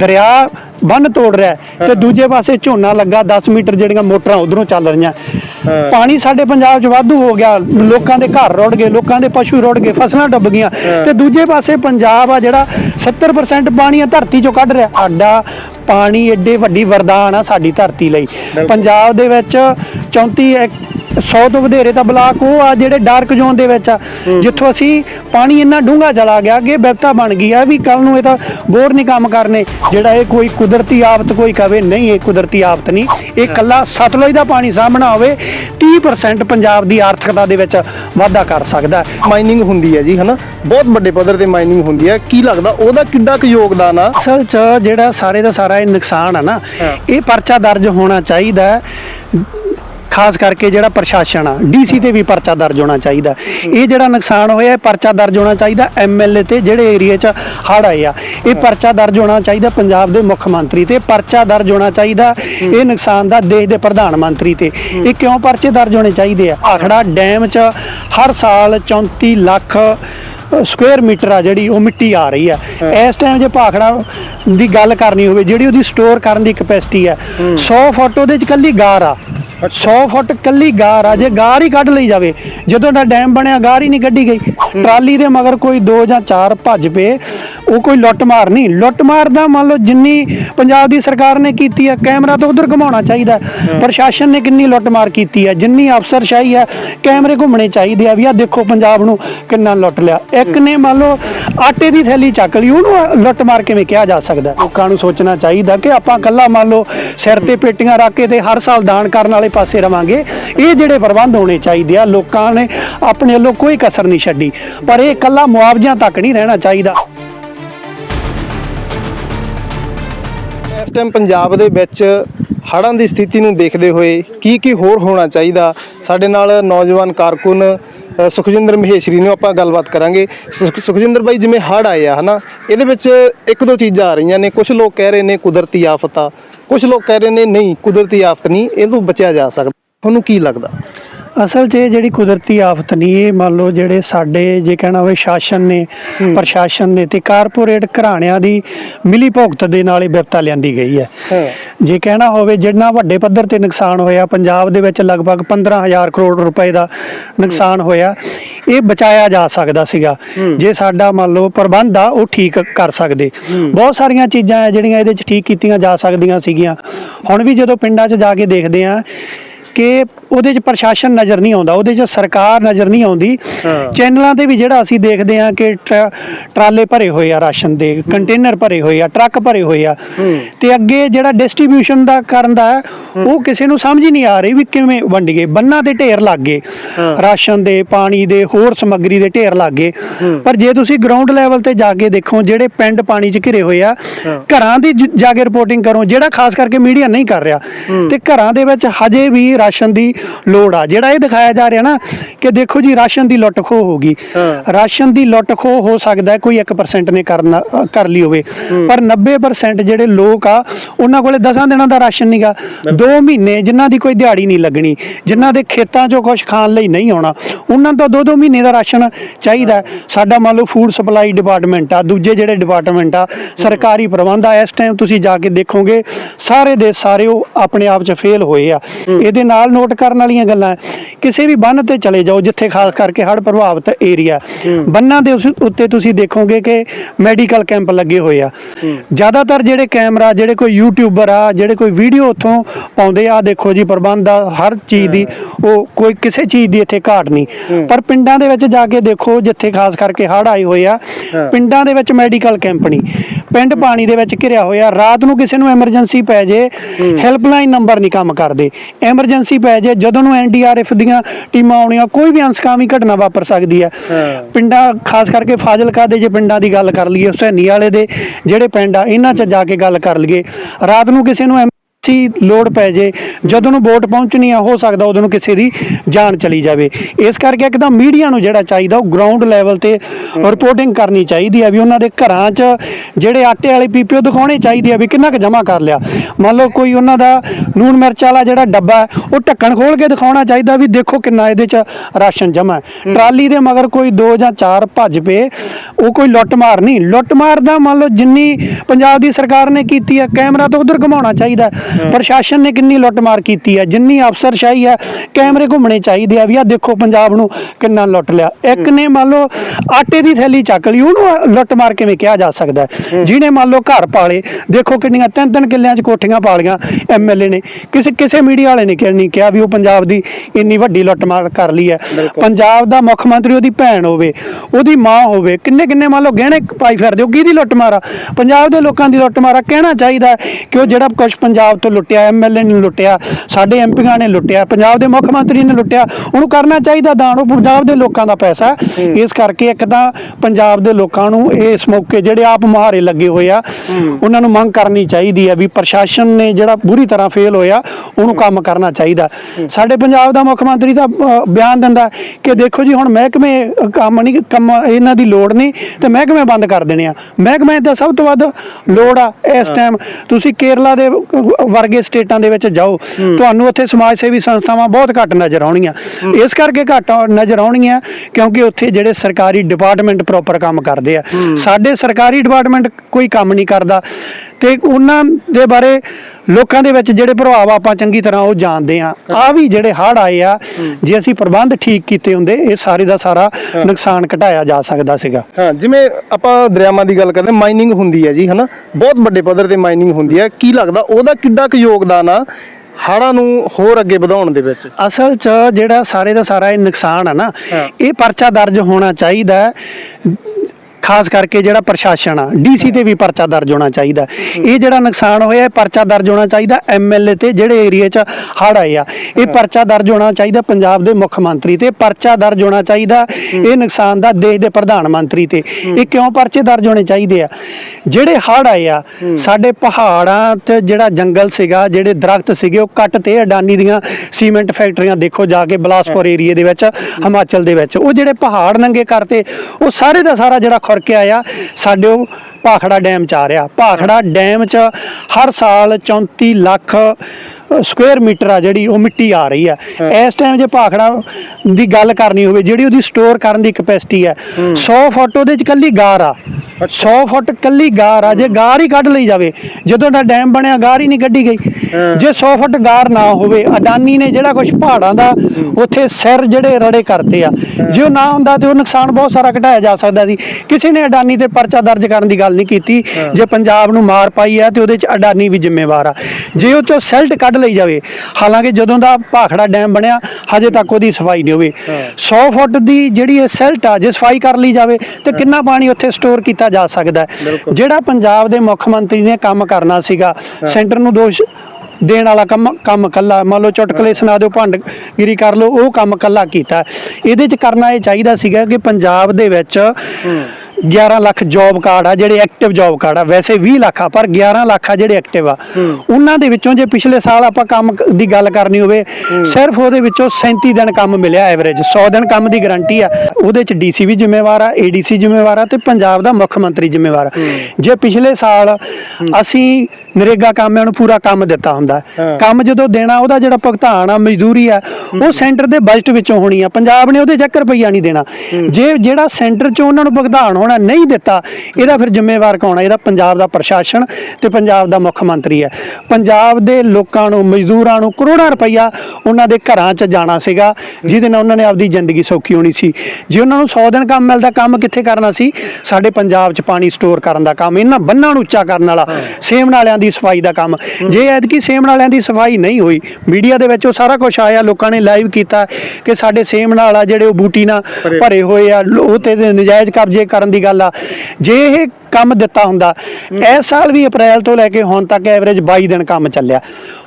ਦਰਿਆ ਬੰਨ ਤੋੜ ਰਿਹਾ ਹੈ ਤੇ ਦੂਜੇ ਪਾਸੇ ਝੋਨਾ ਲੱਗਾ 10 ਮੀਟਰ ਜਿਹੜੀਆਂ ਮੋਟਰਾਂ ਉਧਰੋਂ ਚੱਲ ਰਹੀਆਂ। ਪਾਣੀ ਸਾਡੇ ਪੰਜਾਬ 'ਚ ਵਾਧੂ ਹੋ ਗਿਆ ਲੋਕਾਂ ਦੇ ਘਰ ਰੁੜ ਗਏ ਲੋਕਾਂ ਦੇ ਪਸ਼ੂ ਰੁੜ ਗਏ ਫਸਲਾਂ ਡੁੱਬ ਗਈਆਂ। ਤੇ ਦੂਜੇ ਪਾਸੇ ਪੰਜਾਬ ਆ ਜਿਹੜਾ 70% ਪਾਣੀ ਆ ਧਰਤੀ 'ਚੋਂ ਕੱਢ ਰਿਹਾ। ਸਾਡਾ ਪਾਣੀ ਏਡੇ ਵੱਡੀ ਵਰਦਾਨ ਆ ਸਾਡੀ ਧਰਤੀ ਲਈ। ਪੰਜਾਬ ਦੇ ਵਿੱਚ 34 ਇੱਕ 100 ਤੋਂ ਵਧੇਰੇ ਤਾਂ ਬਲਾਕ ਉਹ ਆ ਜਿਹੜੇ ਡਾਰਕ ਜ਼ੋਨ ਦੇ ਵਿੱਚ ਆ। ਜਿੱਥੋਂ ਅਸੀਂ ਪਾਣੀ ਇੰਨਾ ਡੂੰਘਾ ਚਲਾ ਗਿਆ ਕਿ ਬਿਪਤਾ ਬਣ ਗਈ ਆ ਵੀ ਕੱਲ ਨੂੰ ਇਹ ਤਾਂ ਬੋਰ ਨਹੀਂ ਕੰਮ ਕਰਨੇ। ਜਿਹੜਾ ਇਹ ਕੋਈ ਕੁਦਰਤੀ ਆਫਤ ਕੋਈ ਕਵੇ ਨਹੀਂ ਇਹ ਕੁਦਰਤੀ ਆਫਤ ਨਹੀਂ ਇਹ ਕੱਲਾ ਸਤਲੁਜ ਦਾ ਪਾਣੀ ਸਾਹਮਣਾ ਹੋਵੇ 30% ਪੰਜਾਬ ਦੀ ਆਰਥਿਕਤਾ ਦੇ ਵਿੱਚ ਵਾਧਾ ਕਰ ਸਕਦਾ ਮਾਈਨਿੰਗ ਹੁੰਦੀ ਹੈ ਜੀ ਹਨਾ? ਬਹੁਤ ਵੱਡੇ ਪੱਧਰ ਤੇ ਮਾਈਨਿੰਗ ਹੁੰਦੀ ਹੈ। ਕੀ ਲੱਗਦਾ ਉਹਦਾ ਕਿੱਡਾ ਕੁ ਯੋਗਦਾਨ ਆ? ਅਸਲ 'ਚ ਜਿਹੜਾ ਸਾਰੇ ਦਾ ਸਾਰਾ ਇਹ ਨੁਕਸਾਨ ਆ ਨਾ। ਇਹ ਪਰਚਾ ਦਰਜ ਹੋਣਾ ਚਾਹੀਦਾ। ਖਾਸ ਕਰਕੇ ਜਿਹੜਾ ਪ੍ਰਸ਼ਾਸਨ ਆ ਡੀਸੀ ਤੇ ਵੀ ਪਰਚਾ ਦਰਜ ਹੋਣਾ ਚਾਹੀਦਾ। ਇਹ ਜਿਹੜਾ ਨੁਕਸਾਨ ਹੋਇਆ ਇਹ ਪਰਚਾ ਦਰਜ ਹੋਣਾ ਚਾਹੀਦਾ ਐਮਐਲਏ ਤੇ ਜਿਹੜੇ ਏਰੀਆ 'ਚ ਹੜ੍ਹ ਆਏ ਆ। ਇਹ ਪਰਚਾ ਦਰਜ ਹੋਣਾ ਚਾਹੀਦਾ ਪੰਜਾਬ ਦੇ ਮੁੱਖ ਮੰਤਰੀ ਤੇ। ਪਰਚਾ ਦਰਜ ਹੋਣਾ ਚਾਹੀਦਾ ਇਹ ਨੁਕਸਾਨ ਦਾ ਦੇਸ਼ ਦੇ ਪ੍ਰਧਾਨ ਮੰਤਰੀ ਤੇ। ਇਹ ਕਿਉਂ ਪਰਚੇ ਦਰਜ ਹੋਣੇ ਚਾਹੀਦੇ ਆ? ਆਖੜਾ ਡੈਮ 'ਚ ਹਰ ਸਾਲ 34 ਲੱਖ ਸਕੁਅਰ ਮੀਟਰ ਆ ਜਿਹੜੀ ਉਹ ਮਿੱਟੀ ਆ ਰਹੀ ਆ। ਇਸ ਟਾਈਮ ਜੇ ਭਾਖੜਾ ਦੀ ਗੱਲ ਕਰਨੀ ਹੋਵੇ ਜਿਹੜੀ ਉਹਦੀ ਸਟੋਰ ਕਰਨ ਦੀ ਕਪੈਸਿਟੀ ਆ 100 ਫੁੱਟ ਉਹਦੇ ਚ ਕੱਲੀ ਗਾਰ ਆ। 100 ਫੁੱਟ ਕੱਲੀ ਗਾਰ ਆ ਜੇ ਗਾਰ ਹੀ ਕੱਢ ਲਈ ਜਾਵੇ ਜਦੋਂ ਦਾ ਡੈਮ ਬਣਿਆ ਗਾਰ ਹੀ ਨਹੀਂ ਕੱਢੀ ਗਈ। ਟਰਾਲੀ ਦੇ ਮਗਰ ਕੋਈ 2 ਜਾਂ 4 ਭੱਜ ਪਏ ਉਹ ਕੋਈ ਲੁੱਟ ਮਾਰ ਨਹੀਂ। ਲੁੱਟ ਮਾਰ ਦਾ ਮੰਨ ਲਓ ਜਿੰਨੀ ਪੰਜਾਬ ਦੀ ਸਰਕਾਰ ਨੇ ਕੀਤੀ ਆ ਕੈਮਰਾ ਤਾਂ ਉਧਰ ਘੁਮਾਉਣਾ ਚਾਹੀਦਾ। ਪ੍ਰਸ਼ਾਸਨ ਨੇ ਕਿੰਨੀ ਲੁੱਟ ਮਾਰ ਕੀਤੀ ਆ ਜਿੰਨੀ ਅਫਸਰਸ਼ਾਹੀ ਆ ਕੈਮਰੇ ਘੁੰਮਣੇ ਚਾਹੀਦੇ ਆ ਵੀ ਆ ਦੇਖੋ ਪੰਜਾਬ ਨੂੰ ਕਿੰਨਾ ਲੁੱਟ ਲਿਆ। ਇੱਕ ਨੇ ਮੰਨ ਲਓ ਆਟੇ ਦੀ ਥੈਲੀ ਚੱਕ ਲਈ ਉਹਨੂੰ ਲੁੱਟ ਮਾਰ ਕਿਵੇਂ ਕਿਹਾ ਜਾ ਸਕਦਾ? ਲੋਕਾਂ ਨੂੰ ਸੋਚਣਾ ਚਾਹੀਦਾ ਕਿ ਆਪਾਂ ਕੱਲਾ ਮੰਨ ਲਓ ਸਿਰ ਤੇ ਪੇਟੀਆਂ ਰੱਖ ਕੇ ਤੇ ਹਰ ਸਾਲ ਦਾਨ ਕਰਨ ਵਾਲੇ ਪਾਸੇ ਰਵਾਂਗੇ। ਇਹ ਜਿਹੜੇ ਪ੍ਰਬੰਧ ਹੋਣੇ ਚਾਹੀਦੇ ਆ, ਲੋਕਾਂ ਨੇ ਆਪਣੇ ਵੱਲੋਂ ਕੋਈ ਕਸਰ ਨਹੀਂ ਛੱਡੀ। ਪਰ ਇਹ ਇਕੱਲਾ ਮੁਆਵਜ਼ਿਆਂ ਤੱਕ ਨਹੀਂ ਰਹਿਣਾ ਚਾਹੀਦਾ। ਇਸ ਟਾਈਮ ਪੰਜਾਬ ਦੇ ਵਿੱਚ ਹੜ੍ਹਾਂ ਦੀ ਸਥਿਤੀ ਨੂੰ ਦੇਖਦੇ ਹੋਏ ਕੀ ਕੀ ਹੋਰ ਹੋਣਾ ਚਾਹੀਦਾ? ਸਾਡੇ ਨਾਲ ਨੌਜਵਾਨ ਕਾਰਕੁਨ ਅ, ਸੁਖਜਿੰਦਰ ਮਹੇਸ਼ਰੀ ਨੂੰ ਆਪਾਂ ਗੱਲਬਾਤ ਕਰਾਂਗੇ। ਸੁਖ- ਸੁਖਜਿੰਦਰ ਬਾਈ ਜਿਵੇਂ ਹੜ੍ਹ ਆਏ ਆ ਹਨਾ ਇਹਦੇ ਵਿੱਚ ਇੱਕ ਦੋ ਚੀਜ਼ਾਂ ਆ ਰਹੀਆਂ ਨੇ। ਕੁਝ ਲੋਕ ਕਹਿ ਰਹੇ ਨੇ ਕੁਦਰਤੀ ਆਫਤ ਆ ਕੁਝ ਲੋਕ ਕਹਿ ਰਹੇ ਨੇ ਨਹੀਂ ਕੁਦਰਤੀ ਆਫਤ ਨਹੀਂ ਇਹਨੂੰ ਬਚਿਆ ਜਾ ਸਕਦਾ। ਤੁਹਾਨੂੰ ਕੀ ਲੱਗਦਾ? ਅਸਲ 'ਚ ਇਹ ਜਿਹੜੀ ਕੁਦਰਤੀ ਆਫਤ ਨਹੀਂ ਇਹ ਮੰਨ ਲਓ ਜਿਹੜੇ ਸਾਡੇ ਜੇ ਕਹਿਣਾ ਹੋਵੇ ਸ਼ਾਸਨ ਨੇ ਪ੍ਰਸ਼ਾਸਨ ਨੇ ਤੇ ਕਾਰਪੋਰੇਟ ਘਰਾਣਿਆਂ ਦੀ ਮਿਲੀ ਭੁਗਤ ਦੇ ਨਾਲ ਇਹ ਵਿਪਤਾ ਲਿਆਂਦੀ ਗਈ ਹੈ। ਜੇ ਕਹਿਣਾ ਹੋਵੇ ਜਿੰਨਾ ਵੱਡੇ ਪੱਧਰ ਤੇ ਨੁਕਸਾਨ ਹੋਇਆ ਪੰਜਾਬ ਦੇ ਵਿੱਚ ਲਗਭਗ 15000 ਕਰੋੜ ਰੁਪਏ ਦਾ ਨੁਕਸਾਨ ਹੋਇਆ ਇਹ ਬਚਾਇਆ ਜਾ ਸਕਦਾ ਸੀਗਾ। ਜੇ ਸਾਡਾ ਮੰਨ ਲਓ ਪ੍ਰਬੰਧ ਆ ਉਹ ਠੀਕ ਕਰ ਸਕਦੇ। ਬਹੁਤ ਸਾਰੀਆਂ ਚੀਜ਼ਾਂ ਜਿਹੜੀਆਂ ਇਹਦੇ 'ਚ ਠੀਕ ਕੀਤੀਆਂ ਜਾ ਸਕਦੀਆਂ ਸੀਗੀਆਂ। ਹੁਣ ਵੀ ਜਦੋਂ ਪਿੰਡਾਂ 'ਚ ਜਾ ਕੇ ਦੇਖਦੇ ਆ ਕਿ ਉਹਦੇ 'ਚ ਪ੍ਰਸ਼ਾਸਨ ਨਜ਼ਰ ਨਹੀਂ ਆਉਂਦਾ ਉਹਦੇ 'ਚ ਸਰਕਾਰ ਨਜ਼ਰ ਨਹੀਂ ਆਉਂਦੀ। ਚੈਨਲਾਂ ਤੇ ਵੀ ਜਿਹੜਾ ਅਸੀਂ ਦੇਖਦੇ ਆ ਕਿ ਟਰਾ- ਟਰਾਲੇ ਭਰੇ ਹੋਏ ਆ ਰਾਸ਼ਨ ਦੇ ਕੰਟੇਨਰ ਭਰੇ ਹੋਏ ਆ ਟਰੱਕ ਭਰੇ ਹੋਏ ਆ। ਤੇ ਅੱਗੇ ਜਿਹੜਾ ਡਿਸਟ੍ਰੀਬਿਊਸ਼ਨ ਦਾ ਕਰਨ ਦਾ ਉਹ ਕਿਸੇ ਨੂੰ ਸਮਝ ਹੀ ਨਹੀਂ ਆ ਰਹੀ ਵੀ ਕਿਵੇਂ ਵੰਡੀਏ ਬੰਨਾਂ ਤੇ ਢੇਰ ਲੱਗ ਗਏ। ਰਾਸ਼ਨ ਦੇ ਪਾਣੀ ਦੇ ਹੋਰ ਸਮੱਗਰੀ ਦੇ ਢੇਰ ਲੱਗ ਗਏ। ਪਰ ਜੇ ਤੁਸੀਂ ਗਰਾਊਂਡ ਲੈਵਲ ਤੇ ਜਾ ਕੇ ਦੇਖੋ ਜਿਹੜੇ ਪਿੰਡ ਪਾਣੀ 'ਚ ਘਿਰੇ ਹੋਏ ਆ। ਘਰਾਂ ਦੀ ਜ- ਕੇ ਰਿਪੋਰਟਿੰਗ ਕਰੋ ਜਿਹੜਾ ਖਾਸ ਕਰਕੇ ਮੀਡੀਆ ਨਹੀਂ ਕਰ ਰਿਹਾ। ਤੇ ਘਰਾਂ ਦੇ ਵਿੱਚ ਹਜੇ ਵੀ ਰਾਸ਼ਨ ਦੀ ਲੋੜ ਆ। ਜਿਹੜਾ ਇਹ ਦਿਖਾਇਆ ਜਾ ਰਿਹਾ ਨਾ ਕਿ ਦੇਖੋ ਜੀ ਰਾਸ਼ਨ ਦੀ ਲੁੱਟ ਖੋਹ ਹੋ ਗਈ। ਰਾਸ਼ਨ ਦੀ ਲੁੱਟ ਖੋਹ ਹੋ ਸਕਦਾ ਕੋਈ 1% ਨੇ ਕਰਨਾ ਕਰ ਲਈ ਹੋਵੇ। ਪਰ 90% ਜਿਹੜੇ ਲੋਕ ਆ ਉਹਨਾਂ ਕੋਲੇ 10 ਦਿਨਾਂ ਦਾ ਰਾਸ਼ਨ ਨਹੀਂਗਾ 2 ਮਹੀਨੇ ਜਿਨ੍ਹਾਂ ਦੀ ਕੋਈ ਦਿਹਾੜੀ ਨਹੀਂ ਲੱਗਣੀ ਜਿਨ੍ਹਾਂ ਦੇ ਖੇਤਾਂ 'ਚੋਂ ਕੁਝ ਖਾਣ ਲਈ ਨਹੀਂ ਆਉਣਾ ਉਹਨਾਂ ਤੋਂ 2-2 ਮਹੀਨੇ ਦਾ ਰਾਸ਼ਨ ਚਾਹੀਦਾ। ਸਾਡਾ ਮੰਨ ਲਓ ਫੂਡ ਸਪਲਾਈ ਡਿਪਾਰਟਮੈਂਟ ਆ ਦੂਜੇ ਜਿਹੜੇ ਡਿਪਾਰਟਮੈਂਟ ਆ ਸਰਕਾਰੀ ਪ੍ਰਬੰਧ ਆ ਇਸ ਟਾਈਮ ਤੁਸੀਂ ਜਾ ਕੇ ਦੇਖੋਗੇ ਸਾਰੇ ਦੇ ਸਾਰੇ ਉਹ ਆਪਣੇ ਆਪ 'ਚ ਫੇਲ ਹੋਏ ਆ। ਇਹਦੇ ਨਾਲ ਨੋਟ ਕਰਨ ਵਾਲੀਆਂ ਗੱਲਾਂ। ਕਿਸੇ ਵੀ ਬੰਨ ਤੇ ਚਲੇ ਜਾਓ ਜਿੱਥੇ ਖਾਸ ਕਰਕੇ ਹੜ੍ਹ ਪ੍ਰਭਾਵਿਤ ਏਰੀਆ। ਬੰਨਾਂ ਦੇ ਉਸ- ਉੱਤੇ ਤੁਸੀਂ ਦੇਖੋਗੇ ਕਿ ਮੈਡੀਕਲ ਕੈਂਪ ਲੱਗੇ ਹੋਏ ਆ। ਜ਼ਿਆਦਾਤਰ ਜਿਹੜੇ ਕੈਮਰਾ ਜਿਹੜੇ ਕੋਈ ਯੂਟਿਊਬਰ ਆ ਜਿਹੜੇ ਕੋਈ ਵੀਡੀਓ ਉੱਥੋਂ ਪਾਉਂਦੇ ਆ ਦੇਖੋ ਜੀ ਪ੍ਰਬੰਧ ਆ ਹਰ ਚੀਜ਼ ਦੀ ਉਹ ਕੋਈ ਕਿਸੇ ਚੀਜ਼ ਦੀ ਇੱਥੇ ਘਾਟ ਨਹੀਂ। ਪਰ ਪਿੰਡਾਂ ਦੇ ਵਿੱਚ ਜਾ ਕੇ ਦੇਖੋ ਜਿੱਥੇ ਖਾਸ ਕਰਕੇ ਹੜ੍ਹ ਆਏ ਹੋਏ ਆ। ਪਿੰਡਾਂ ਦੇ ਵਿੱਚ ਮੈਡੀਕਲ ਕੈਂਪ ਨਹੀਂ। ਪਿੰਡ ਪਾਣੀ ਦੇ ਵਿੱਚ ਘਿਰਿਆ ਹੋਇਆ ਰਾਤ ਨੂੰ ਕਿਸੇ ਨੂੰ ਐਮਰਜੈਂਸੀ ਪੈ ਜੇ ਹੈਲਪਲਾਈਨ ਨੰਬਰ ਨਹੀਂ ਕੰਮ ਕਰਦੇ। ਐਮਰਜੈਂਸੀ ਪੈ ਜੇ ਜਦੋਂ ਨੂੰ ਐਨਡੀਆਰਐਫ ਦੀਆਂ ਟੀਮਾਂ ਆਉਣੀਆਂ ਕੋਈ ਵੀ ਅਨਸਕਾਮੀ ਘਟਨਾ ਵਾਪਰ ਸਕਦੀ ਹੈ। ਪਿੰਡਾਂ ਖਾਸ ਕਰਕੇ ਫਾਜ਼ਿਲਕਾ ਦੇ ਜੇ ਪਿੰਡਾਂ ਦੀ ਗੱਲ ਕਰ ਲਈਏ ਹੁਸੈਨੀ ਵਾਲੇ ਦੇ ਜਿਹੜੇ ਪਿੰਡ ਆ ਇਹਨਾਂ 'ਚ ਜਾ ਕੇ ਗੱਲ ਕਰ ਲਈਏ ਰਾਤ ਨੂੰ ਕਿਸੇ ਨੂੰ ਸੀ ਲੋੜ ਪੈ ਜੇ ਜਦੋਂ ਨੂੰ ਵੋਟ ਪਹੁੰਚਣੀ ਆ ਹੋ ਸਕਦਾ ਉਦੋਂ ਨੂੰ ਕਿਸੇ ਦੀ ਜਾਨ ਚਲੀ ਜਾਵੇ। ਇਸ ਕਰਕੇ ਇੱਕਦਮ ਮੀਡੀਆ ਨੂੰ ਜਿਹੜਾ ਚਾਹੀਦਾ ਉਹ ਗਰਾਊਂਡ ਲੈਵਲ ਤੇ ਰਿਪੋਰਟਿੰਗ ਕਰਨੀ ਚਾਹੀਦੀ ਆ ਵੀ ਉਹਨਾਂ ਦੇ ਘਰਾਂ 'ਚ ਜਿਹੜੇ ਆਟੇ ਵਾਲੇ ਪੀਪੀਓ ਦਿਖਾਉਣੇ ਚਾਹੀਦੇ ਆ ਵੀ ਕਿੰਨਾ ਕੁ ਜਮ੍ਹਾਂ ਕਰ ਲਿਆ। ਮੰਨ ਲਓ ਕੋਈ ਉਹਨਾਂ ਦਾ ਨੂਨ ਮਿਰਚ ਵਾਲਾ ਜਿਹੜਾ ਡੱਬਾ ਹੈ, ਉਹ ਢੱਕਣ ਖੋਲ ਕੇ ਦਿਖਾਉਣਾ ਚਾਹੀਦਾ ਵੀ ਦੇਖੋ ਕਿੰਨਾ ਇਹਦੇ 'ਚ ਰਾਸ਼ਨ ਜਮ੍ਹਾਂ ਹੈ। ਟਰਾਲੀ ਦੇ ਮਗਰ ਕੋਈ ਦੋ ਜਾਂ ਚਾਰ ਭੱਜ ਪਏ ਉਹ ਕੋਈ ਲੁੱਟ ਮਾਰ ਨਹੀਂ। ਲੁੱਟ ਮਾਰ ਦਾ ਮੰਨ ਲਓ ਜਿੰਨੀ ਪੰਜਾਬ ਦੀ ਸਰਕਾਰ ਨੇ ਕੀਤੀ ਹੈ ਕੈਮਰਾ ਤਾਂ ਉਧਰ ਘੁਮਾਉਣਾ ਚਾਹੀਦਾ। ਹੈ। ਪ੍ਰਸ਼ਾਸਨ ਨੇ ਕਿੰਨੀ ਲੁੱਟ ਮਾਰ ਕੀਤੀ ਹੈ ਜਿੰਨੀ ਅਫਸਰਸ਼ਾਹੀ ਹੈ ਕੈਮਰੇ ਘੁੰਮਣੇ ਚਾਹੀਦੇ ਆ ਵੀ ਆ ਦੇਖੋ ਪੰਜਾਬ ਨੂੰ ਕਿੰਨਾ ਲੁੱਟ ਲਿਆ। ਇੱਕ ਨੇ ਮੰਨ ਲਓ ਆਟੇ ਦੀ ਥੈਲੀ ਚੱਕ ਲਈ ਉਹਨੂੰ ਲੁੱਟ ਮਾਰ ਕਿਵੇਂ ਕਿਹਾ ਜਾ ਸਕਦਾ ਜਿਹਨੇ ਮੰਨ ਲਓ ਘਰ ਪਾਲੇ ਦੇਖੋ ਕਿੰਨੀਆਂ ਤਿੰਨ ਤਿੰਨ ਕਿੱਲਿਆਂ 'ਚ ਕੋਠੀਆਂ ਪਾਲੀਆਂ ਐਮਐਲਏ ਨੇ। ਕਿਸੇ ਕਿਸੇ ਮੀਡੀਆ ਵਾਲੇ ਨੇ ਕਿਹਾ ਨਹੀਂ ਕਿਹਾ ਵੀ ਉਹ ਪੰਜਾਬ ਦੀ ਇੰਨੀ ਵੱਡੀ ਲੁੱਟ ਮਾਰ ਕਰ ਲਈ ਹੈ। ਪੰਜਾਬ ਦਾ ਮੁੱਖ ਮੰਤਰੀ ਉਹਦੀ ਭੈਣ ਹੋਵੇ ਉਹਦੀ ਮਾਂ ਹੋਵੇ ਕਿੰਨੇ ਕਿੰਨੇ ਮੰਨ ਲਓ ਗਹਿਣੇ ਪਾਈ ਫਿਰਦੇ ਹੋ ਕਿਹਦੀ ਲੁੱਟ ਮਾਰਾ ਪੰਜਾਬ ਦੇ ਲੋਕਾਂ ਦੀ ਲੁੱਟ ਮਾਰਾ ਕਹਿਣਾ ਚਾਹੀਦਾ ਕਿ ਉਹ ਜਿਹੜਾ ਕੁਝ ਪੰਜਾਬ ਤੋਂ ਲੁੱਟਿਆ ਐਮਐਲਏ ਨੇ ਲੁੱਟਿਆ ਸਾਡੇ ਐਮਪੀਆਂ ਨੇ ਲੁੱਟਿਆ ਪੰਜਾਬ ਦੇ ਮੁੱਖ ਮੰਤਰੀ ਨੇ ਲੁੱਟਿਆ। ਉਹਨੂੰ ਕਰਨਾ ਚਾਹੀਦਾ ਦਾਨ ਉਹ ਪੰਜਾਬ ਦੇ ਲੋਕਾਂ ਦਾ ਪੈਸਾ। ਇਸ ਕਰਕੇ ਇੱਕ ਤਾਂ ਪੰਜਾਬ ਦੇ ਲੋਕਾਂ ਨੂੰ ਇਸ ਮੌਕੇ ਜਿਹੜੇ ਆਪ ਮੁਹਾਰੇ ਲੱਗੇ ਹੋਏ ਆ ਉਹਨਾਂ ਨੂੰ ਮੰਗ ਕਰਨੀ ਚਾਹੀਦੀ ਹੈ ਵੀ ਪ੍ਰਸ਼ਾਸਨ ਨੇ ਜਿਹੜਾ ਬੁਰੀ ਤਰ੍ਹਾਂ ਫੇਲ ਹੋਇਆ ਉਹਨੂੰ ਕੰਮ ਕਰਨਾ ਚਾਹੀਦਾ। ਸਾਡੇ ਪੰਜਾਬ ਦਾ ਮੁੱਖ ਮੰਤਰੀ ਤਾਂ ਅ, ਬਿਆਨ ਦਿੰਦਾ ਕਿ ਦੇਖੋ ਜੀ ਹੁਣ ਮਹਿਕਮੇ ਕੰਮ ਨਹੀਂ ਕੰਮ ਇਹਨਾਂ ਦੀ ਲੋੜ ਨਹੀਂ ਤੇ ਮਹਿਕਮੇ ਬੰਦ ਕਰ ਦੇਣੇ ਆ। ਮਹਿਕਮੇ ਦਾ ਸਭ ਤੋਂ ਵੱਧ ਲੋੜ ਆ ਇਸ ਟਾਈਮ ਤੁਸੀਂ ਕੇਰਲਾ ਦੇ ਵਰਗੇ ਸਟੇਟਾਂ ਦੇ ਵਿੱਚ ਜਾਓ ਤੁਹਾਨੂੰ ਉੱਥੇ ਸਮਾਜ ਸੇਵੀ ਸੰਸਥਾਵਾਂ ਬਹੁਤ ਘੱਟ ਨਜ਼ਰ ਆਉਣਗੀਆਂ। ਇਸ ਕਰਕੇ ਘੱਟ ਨਜ਼ਰ ਆਉਣਗੀਆਂ ਕਿਉਂਕਿ ਉੱਥੇ ਜਿਹੜੇ ਸਰਕਾਰੀ ਡਿਪਾਰਟਮੈਂਟ ਪ੍ਰੋਪਰ ਕੰਮ ਕਰਦੇ ਆ। ਸਾਡੇ ਸਰਕਾਰੀ ਡਿਪਾਰਟਮੈਂਟ ਕੋਈ ਕੰਮ ਨਹੀਂ ਕਰਦਾ। ਤੇ ਉਹਨਾਂ ਦੇ ਬਾਰੇ ਲੋਕਾਂ ਦੇ ਵਿੱਚ ਜਿਹੜੇ ਪ੍ਰਭਾਵ ਆਪਾਂ ਚੰਗੀ ਤਰ੍ਹਾਂ ਉਹ ਜਾਣਦੇ ਆ। ਆ ਵੀ ਜਿਹੜੇ ਹੜ੍ਹ ਆਏ ਆ ਜੇ ਅਸੀਂ ਪ੍ਰਬੰਧ ਠੀਕ ਕੀਤੇ ਹੁੰਦੇ ਇਹ ਸਾਰੇ ਦਾ ਸਾਰਾ ਨੁਕਸਾਨ ਘਟਾਇਆ ਜਾ ਸਕਦਾ ਸੀਗਾ। ਹਾਂ ਜਿਵੇਂ ਆਪਾਂ ਦਰਿਆਵਾਂ ਦੀ ਗੱਲ ਕਰਦੇ ਮਾਈਨਿੰਗ ਹੁੰਦੀ ਹੈ ਜੀ ਹਨਾ? ਬਹੁਤ ਵੱਡੇ ਪੱਧਰ ਤੇ ਮਾਈਨਿੰਗ ਹੁੰਦੀ ਹੈ। ਕੀ ਲੱਗਦਾ ਉਹਦਾ ਕਿੱਡਾ ਕੁ ਯੋਗਦਾਨ ਆ ਹਾੜਾਂ ਨੂੰ ਹੋਰ ਅੱਗੇ ਵਧਾਉਣ ਦੇ ਵਿੱਚ ਅਸਲ 'ਚ ਜਿਹੜਾ ਸਾਰੇ ਦਾ ਸਾਰਾ ਇਹ ਨੁਕਸਾਨ ਆ ਨਾ। ਇਹ ਪਰਚਾ ਦਰਜ ਹੋਣਾ ਚਾਹੀਦਾ ਹੈ। ਖਾਸ ਕਰਕੇ ਜਿਹੜਾ ਪ੍ਰਸ਼ਾਸਨ ਆ ਡੀਸੀ ਤੇ ਵੀ ਪਰਚਾ ਦਰਜ ਹੋਣਾ ਚਾਹੀਦਾ। ਇਹ ਜਿਹੜਾ ਨੁਕਸਾਨ ਹੋਇਆ ਇਹ ਪਰਚਾ ਦਰਜ ਹੋਣਾ ਚਾਹੀਦਾ ਐਮਐਲਏ ਤੇ ਜਿਹੜੇ ਏਰੀਆ 'ਚ ਹੜ੍ਹ ਆਏ ਆ। ਇਹ ਪਰਚਾ ਦਰਜ ਹੋਣਾ ਚਾਹੀਦਾ ਪੰਜਾਬ ਦੇ ਮੁੱਖ ਮੰਤਰੀ ਤੇ। ਪਰਚਾ ਦਰਜ ਹੋਣਾ ਚਾਹੀਦਾ ਇਹ ਨੁਕਸਾਨ ਦਾ ਦੇਸ਼ ਦੇ ਪ੍ਰਧਾਨ ਮੰਤਰੀ ਤੇ। ਇਹ ਕਿਉਂ ਪਰਚੇ ਦਰਜ ਹੋਣੇ ਚਾਹੀਦੇ ਆ? ਜਿਹੜੇ ਹੜ੍ਹ ਆਏ ਆ ਸਾਡੇ ਪਹਾੜਾਂ ਤੇ ਜਿਹੜਾ ਜੰਗਲ ਸੀਗਾ ਜਿਹੜੇ ਦਰਖਤ ਸੀਗੇ ਉਹ ਕੱਟ ਤੇ ਅਡਾਨੀ ਦੀਆਂ ਸੀਮੈਂਟ ਫੈਕਟਰੀਆਂ ਦੇਖੋ ਜਾ ਕੇ ਬਲਾਸਪੁਰ ਏਰੀਏ ਦੇ ਵਿੱਚ ਹਿਮਾਚਲ ਦੇ ਵਿੱਚ। ਉਹ ਜਿਹੜੇ ਪਹਾੜ ਨੰਗੇ ਕਰਤੇ ਉਹ ਸਾਰੇ ਦਾ ਸਾਰਾ ਜਿਹੜਾ ਖੁਰਕ ਆਇਆ ਸਾਡੇ ਉਹ ਭਾਖੜਾ ਡੈਮ ਚ ਆ ਰਿਹਾ। ਭਾਖੜਾ ਡੈਮ ਚ ਹਰ ਸਾਲ 34 ਲੱਖ ਸਕੁਅਰ ਮੀਟਰ ਆ ਜਿਹੜੀ ਉਹ ਮਿੱਟੀ ਆ ਰਹੀ ਆ ਇਸ ਟਾਈਮ ਜੇ ਭਾਖੜਾ ਦੀ ਗੱਲ ਕਰਨੀ ਹੋਵੇ ਜਿਹੜੀ ਉਹਦੀ ਸਟੋਰ ਕਰਨ ਦੀ ਕਪੈਸਿਟੀ ਹੈ 100 ਫੁੱਟ ਉਹਦੇ ਚ ਕੱਲੀ ਗਾਰ ਆ। 100 ਫੁੱਟ ਕੱਲੀ ਗਾਰ ਆ ਜੇ ਗਾਰ ਹੀ ਕੱਢ ਲਈ ਜਾਵੇ ਜਦੋਂ ਦਾ ਡੈਮ ਬਣਿਆ ਗਾਰ ਹੀ ਨਹੀਂ ਕੱਢੀ ਗਈ। ਜੇ 100 ਫੁੱਟ ਗਾਰ ਨਾ ਹੋਵੇ ਅਡਾਨੀ ਨੇ ਜਿਹੜਾ ਕੁਝ ਪਹਾੜਾਂ ਦਾ ਉੱਥੇ ਸਿਰ ਜਿਹੜੇ ਰੜੇ ਕਰਤੇ ਆ। ਜੇ ਉਹ ਨਾ ਹੁੰਦਾ ਤੇ ਉਹ ਨੁਕਸਾਨ ਬਹੁਤ ਸਾਰਾ ਘਟਾਇਆ ਜਾ ਸਕਦਾ ਸੀ। ਕਿਸੇ ਨੇ ਅਡਾਨੀ ਤੇ ਪਰਚਾ ਦਰਜ ਕਰਨ ਦੀ ਗੱਲ ਨਹੀਂ ਕੀਤੀ। ਜੇ ਪੰਜਾਬ ਨੂੰ ਮਾਰ ਪਾਈ ਆ ਤੇ ਉਹਦੇ ਚ ਅਡਾਨੀ ਵੀ ਜ਼ਿੰਮੇਵਾਰ ਆ। ਜੇ ਉਹ ਚੋਂ ਸੈਲਟ ਕੱਢ ਲਈ ਜਾਵੇ ਹਾਲਾਂਕਿ ਜਦੋਂ ਦਾ ਭਾਖੜਾ ਡੈਮ ਬਣਿਆ ਹਜੇ ਤੱਕ ਉਹਦੀ ਸਫ਼ਾਈ ਨਹੀਂ ਹੋਵੇ। 100 ਫੁੱਟ ਦੀ ਜਿਹੜੀ ਇਹ ਸੈਲਟ ਆ ਜੇ ਸਫ਼ਾਈ ਕਰ ਲਈ ਜਾਵੇ ਤੇ ਕਿੰਨਾ ਪਾਣੀ ਉੱਥੇ ਸਟੋਰ ਕੀਤਾ ਜਾ ਸਕਦਾ। ਜਿਹੜਾ ਪੰਜਾਬ ਦੇ ਮੁੱਖ ਮੰਤਰੀ ਨੇ ਕੰਮ ਕਰਨਾ ਸੀਗਾ ਸੈਂਟਰ ਨੂੰ ਦੋਸ਼ ਦੇਣ ਵਾਲਾ ਕੰਮ ਕੰਮ ਕੱਲਾ ਮੰਨ ਲਓ ਚੁਟਕਲੇ ਸੁਣਾ ਦਿਓ ਭੰਡਗਿਰੀ ਕਰ ਲਓ ਉਹ ਕੰਮ ਕੱਲਾ ਕੀਤਾ। ਇਹਦੇ ਚ ਕਰਨਾ ਇਹ ਚਾਹੀਦਾ ਸੀਗਾ ਕਿ ਪੰਜਾਬ ਦੇ ਵਿੱਚ 11 ਲੱਖ ਜੌਬ ਕਾਰਡ ਆ ਜਿਹੜੇ ਐਕਟਿਵ ਜੌਬ ਕਾਰਡ ਆ। ਵੈਸੇ 20 ਲੱਖ ਆ ਪਰ 11 ਲੱਖ ਆ ਜਿਹੜੇ ਐਕਟਿਵ ਆ। ਉਹਨਾਂ ਦੇ ਵਿੱਚੋਂ ਜੇ ਪਿਛਲੇ ਸਾਲ ਆਪਾਂ ਕੰਮ ਦੀ ਗੱਲ ਕਰਨੀ ਹੋਵੇ ਸਿਰਫ ਉਹਦੇ ਵਿੱਚੋਂ 37 ਦਿਨ ਕੰਮ ਮਿਲਿਆ ਐਵਰੇਜ 100 ਦਿਨ ਕੰਮ ਦੀ ਗਾਰੰਟੀ ਆ। ਉਹਦੇ ਚ ਡੀਸੀ ਵੀ ਜ਼ਿੰਮੇਵਾਰ ਆ ਏਡੀਸੀ ਜ਼ਿੰਮੇਵਾਰ ਆ ਤੇ ਪੰਜਾਬ ਦਾ ਮੁੱਖ ਮੰਤਰੀ ਜ਼ਿੰਮੇਵਾਰ ਆ। ਜੇ ਪਿਛਲੇ ਸਾਲ ਅਸੀਂ ਨਰੇਗਾ ਕਾਮਿਆਂ ਨੂੰ ਪੂਰਾ ਕੰਮ ਦਿੱਤਾ ਹੁੰਦਾ। ਕੰਮ ਜਦੋਂ ਦੇਣਾ ਉਹਦਾ ਜਿਹੜਾ ਭੁਗਤਾਨ ਆ ਮਜ਼ਦੂਰੀ ਆ ਉਹ ਸੈਂਟਰ ਦੇ ਬਜਟ ਵਿੱਚੋਂ ਹੋਣੀ ਆ। ਪੰਜਾਬ ਨੇ ਉਹਦੇ ਚੱਕ ਰੁਪਈਆ ਨਹੀਂ ਦੇਣਾ। ਜੇ ਜਿਹੜਾ ਸੈਂਟਰ 'ਚ ਉਹਨਾਂ ਨੂੰ ਭੁਗਤਾਨ ਹੋਣਾ ਨਹੀਂ ਦਿੱਤਾ ਇਹਦਾ ਫਿਰ ਜ਼ਿੰਮੇਵਾਰ ਕੌਣ ਆ? ਇਹਦਾ ਪੰਜਾਬ ਦਾ ਪ੍ਰਸ਼ਾਸਨ ਤੇ ਪੰਜਾਬ ਦਾ ਮੁੱਖ ਮੰਤਰੀ ਹੈ। ਪੰਜਾਬ ਦੇ ਲੋਕਾਂ ਨੂੰ ਮਜ਼ਦੂਰਾਂ ਨੂੰ ਕਰੋੜਾਂ ਰੁਪਈਆ ਉਹਨਾਂ ਦੇ ਘਰਾਂ 'ਚ ਜਾਣਾ ਸੀਗਾ ਜਿਹਦੇ ਨਾਲ ਉਹਨਾਂ ਨੇ ਆਪਦੀ ਜ਼ਿੰਦਗੀ ਸੌਖੀ ਹੋਣੀ ਸੀ। ਜੇ ਉਹਨਾਂ ਨੂੰ 100 ਦਿਨ ਕੰਮ ਮਿਲਦਾ ਕੰਮ ਕਿੱਥੇ ਕਰਨਾ ਸੀ? ਸਾਡੇ ਪੰਜਾਬ 'ਚ ਪਾਣੀ ਸਟੋਰ ਕਰਨ ਦਾ ਕੰਮ ਇਹਨਾਂ ਬੰਨਾਂ ਨੂੰ ਉੱਚਾ ਕਰਨ ਵਾਲਾ ਸੇਮ ਨਾਲਿਆਂ ਦੀ ਸਫ਼ਾਈ ਦਾ ਕੰਮ। ਜੇ ਐਤਕੀ ਸੇਮ ਨਾਲਿਆਂ ਦੀ ਸਫ਼ਾਈ ਨਹੀਂ ਹੋਈ ਮੀਡੀਆ ਦੇ ਵਿੱਚ ਉਹ ਸਾਰਾ ਕੁਝ ਆਇਆ ਲੋਕਾਂ ਨੇ ਲਾਈਵ ਕੀਤਾ ਕਿ ਸਾਡੇ ਸੇਮ ਨਾਲਾ ਜਿਹੜੇ ਉਹ ਬੂਟੀ ਨਾਲ ਭਰੇ। ਹੋਏ ਆ ਉਹ ਤੇ ਨਜਾਇਜ਼ ਕਬਜ਼ੇ ਕਰਨ ਦੀ ਗੱਲ ਆ। ਜੇ ਇਹ ਕੰਮ ਦਿੱਤਾ ਹੁੰਦਾ। ਇਸ ਸਾਲ ਵੀ ਅਪ੍ਰੈਲ ਤੋਂ ਲੈ ਕੇ ਹੁਣ ਤੱਕ ਐਵਰੇਜ 22 ਦਿਨ ਕੰਮ ਚੱਲਿਆ।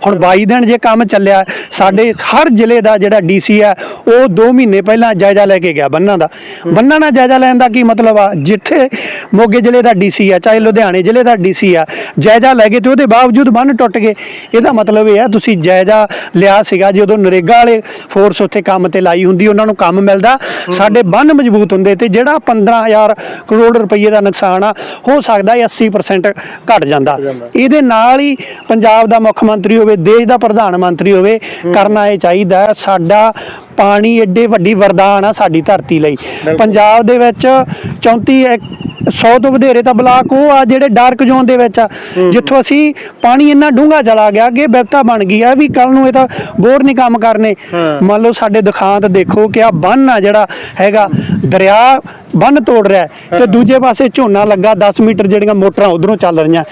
ਹੁਣ 22 ਦਿਨ ਜੇ ਕੰਮ ਚੱਲਿਆ ਸਾਡੇ ਹਰ ਜ਼ਿਲ੍ਹੇ ਦਾ ਜਿਹੜਾ ਡੀਸੀ ਆ ਉਹ 2 ਮਹੀਨੇ ਪਹਿਲਾਂ ਜਾਇਜ਼ਾ ਲੈ ਕੇ ਗਿਆ ਬੰਨਾਂ ਦਾ। ਬੰਨਾਂ ਦਾ ਜਾਇਜ਼ਾ ਲੈਣ ਦਾ ਕੀ ਮਤਲਬ ਆ? ਜਿੱਥੇ ਮੋਗੇ ਜ਼ਿਲ੍ਹੇ ਦਾ ਡੀਸੀ ਆ ਚਾਹੇ ਲੁਧਿਆਣੇ ਜ਼ਿਲ੍ਹੇ ਦਾ ਡੀਸੀ ਆ ਜਾਇਜ਼ਾ ਲੈ ਗਏ ਤੇ ਉਹਦੇ ਬਾਵਜੂਦ ਬੰਨ ਟੁੱਟ ਗਏ। ਇਹਦਾ ਮਤਲਬ ਇਹ ਆ ਤੁਸੀਂ ਜਾਇਜ਼ਾ ਲਿਆ ਸੀਗਾ ਜਦੋਂ ਨਰੇਗਾ ਵਾਲੇ ਫੋਰਸ ਉੱਥੇ ਕੰਮ ਤੇ ਲਾਈ ਹੁੰਦੀ ਉਹਨਾਂ ਨੂੰ ਕੰਮ ਮਿਲਦਾ। ਸਾਡੇ ਬੰਨ ਮਜ਼ਬੂਤ ਹੁੰਦੇ ਤੇ ਜਿਹੜਾ 15000 ਕਰੋੜ ਰੁਪਏ ਦਾ ਨੁਕਸਾਨ ਆ ਹੋ ਸਕਦਾ ਇਹ 80% ਘਟ ਜਾਂਦਾ। ਇਹਦੇ ਨਾਲ ਹੀ ਪੰਜਾਬ ਦਾ ਮੁੱਖ ਮੰਤਰੀ ਹੋਵੇ ਦੇਸ਼ ਦਾ ਪ੍ਰਧਾਨ ਮੰਤਰੀ ਹੋਵੇ ਕਰਨਾ ਇਹ ਚਾਹੀਦਾ ਹੈ। ਸਾਡਾ ਪਾਣੀ ਏਡੇ ਵੱਡੀ ਵਰਦਾਨ ਆ ਸਾਡੀ ਧਰਤੀ ਲਈ। ਪੰਜਾਬ ਦੇ ਵਿੱਚ 34 100 ਤੋਂ ਵਧੇਰੇ ਤਾਂ ਬਲਾਕ ਉਹ ਆ ਜਿਹੜੇ ਡਾਰਕ ਜ਼ੋਨ ਦੇ ਵਿੱਚ ਆ। ਜਿੱਥੋਂ ਅਸੀਂ ਪਾਣੀ ਇੰਨਾ ਡੂੰਘਾ ਚਲਾ ਗਿਆ ਕਿ ਬਿਪਤਾ ਬਣ ਗਈ ਆ ਵੀ ਕੱਲ ਨੂੰ ਇਹ ਤਾਂ ਬੋਰ ਨਹੀਂ ਕੰਮ ਕਰਨੇ। ਮੰਨ ਲਓ ਸਾਡੇ ਦੁਖਾਂਤ ਦੇਖੋ ਕਿ ਆ ਬੰਨ ਆ ਜਿਹੜਾ ਹੈਗਾ ਦਰਿਆ ਬੰਨ ਤੋੜ ਰਿਹਾ। ਤੇ ਦੂਜੇ ਪਾਸੇ ਝੋਨਾ ਲੱਗਾ 10 ਮੀਟਰ ਜਿਹੜੀਆਂ ਮੋਟਰਾਂ ਉਧਰੋਂ ਚੱਲ ਰਹੀਆਂ।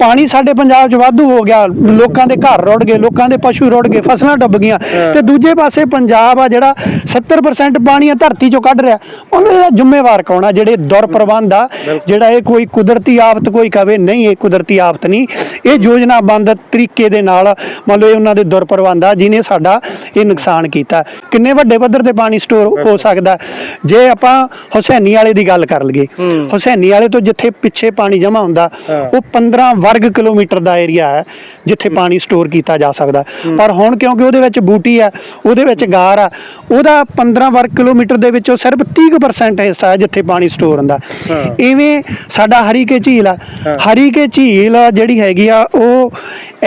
ਪਾਣੀ ਸਾਡੇ ਪੰਜਾਬ 'ਚ ਵਾਧੂ ਹੋ ਗਿਆ। ਲੋਕਾਂ ਦੇ ਘਰ ਰੁੜ ਗਏ ਲੋਕਾਂ ਦੇ ਪਸ਼ੂ ਰੁੜ ਗਏ ਫਸਲਾਂ ਡੁੱਬ ਗਈਆਂ। ਤੇ ਦੂਜੇ ਪਾਸੇ ਪੰਜਾਬ ਆ ਜਿਹੜਾ 70% ਪਾਣੀ ਆ ਧਰਤੀ 'ਚੋਂ ਕੱਢ ਰਿਹਾ। ਉਹਨੂੰ ਇਹਦਾ ਜ਼ਿੰਮੇਵਾਰ ਕੌਣ ਆ? ਜਿਹੜੇ ਦੁਰ ਪ੍ਰਬੰਧ ਆ ਜਿਹੜਾ ਇਹ ਕੋਈ ਕੁਦਰਤੀ ਆਫਤ ਕੋਈ ਕਵੇ ਨਹੀਂ ਇਹ ਕੁਦਰਤੀ ਆਫਤ ਨਹੀਂ। ਇਹ ਯੋਜਨਾਬੰਦ ਤਰੀਕੇ ਦੇ ਨਾਲ ਮੰਨ ਲਓ ਇਹ ਉਹਨਾਂ ਦੇ ਦੁਰ ਪ੍ਰਬੰਧ ਆ ਜਿਨੇ ਸਾਡਾ ਇਹ ਨੁਕਸਾਨ ਕੀਤਾ। ਕਿੰਨੇ ਵੱਡੇ ਪੱਧਰ ਤੇ ਪਾਣੀ ਸਟੋਰ ਹੋ ਸਕਦਾ? ਜੇ ਆਪਾਂ ਹੁਸੈਨੀ ਵਾਲੇ ਦੀ ਗੱਲ ਕਰ ਲਈਏ। ਹੁਸੈਨੀ ਵਾਲੇ ਤੋਂ ਜਿੱਥੇ ਪਿੱਛੇ ਪਾਣੀ ਜਮ੍ਹਾਂ ਹੁੰਦਾ। ਉਹ 15 ਵਰਗ ਕਿਲੋਮੀਟਰ ਦਾ ਏਰੀਆ ਹੈ ਜਿੱਥੇ ਪਾਣੀ ਸਟੋਰ ਕੀਤਾ ਜਾ ਸਕਦਾ। ਪਰ ਹੁਣ ਕਿਉਂਕਿ ਉਹਦੇ ਵਿੱਚ ਬੂਟੀ ਆ ਉਹਦੇ ਵਿੱਚ ਗਾਰ ਆ ਉਹਦਾ 15 ਵਰਗ ਕਿਲੋਮੀਟਰ ਦੇ ਵਿੱਚੋਂ ਸਿਰਫ 30% ਹਿੱਸਾ ਹੈ ਜਿੱਥੇ ਪਾਣੀ ਸਟੋਰ ਹੁੰਦਾ। ਇਵੇਂ ਸਾਡਾ ਹਰੀਕੇ ਝੀਲ ਆ। ਹਰੀਕੇ ਝੀਲ ਜਿਹੜੀ ਹੈਗੀ ਆ ਉਹ